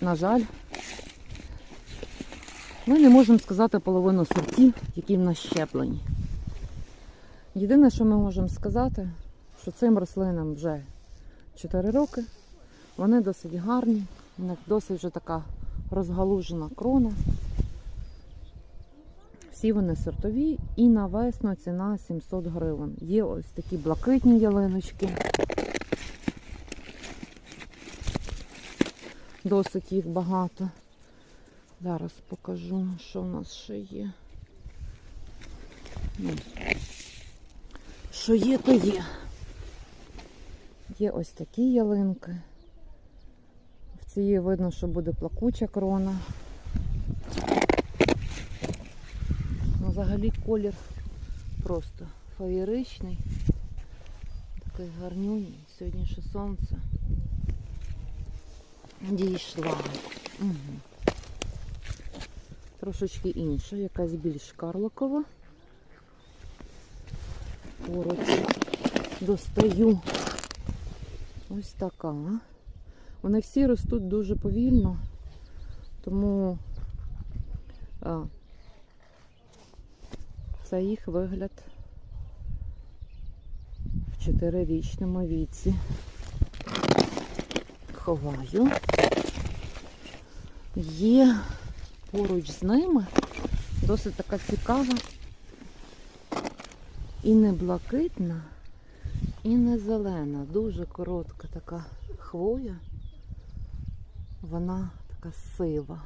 на жаль, ми не можемо сказати половину сортів, які в нас щеплені. Єдине, що ми можемо сказати, що цим рослинам вже 4 роки. Вони досить гарні, у них досить вже така розгалужена крона. Всі вони сортові і на весну ціна 700 гривень. Є ось такі блакитні ялиночки. Досить їх багато. Зараз покажу, що в нас ще є. Ну, Що є, то є. Є ось такі ялинки. В цій видно, що буде плакуча крона. Ну, взагалі колір просто феєричний. Такий гарнюній. Сьогодні ще сонце. Дійшла. Угу. Трошечки інша, якась більш карликова. Поруч достаю. Ось така. Вони всі ростуть дуже повільно, тому а, це їх вигляд в чотирирічному віці. Ховаю. Є поруч з ними досить така цікава і не блакитна, і не зелена. Дуже коротка така хвоя. Вона така сива.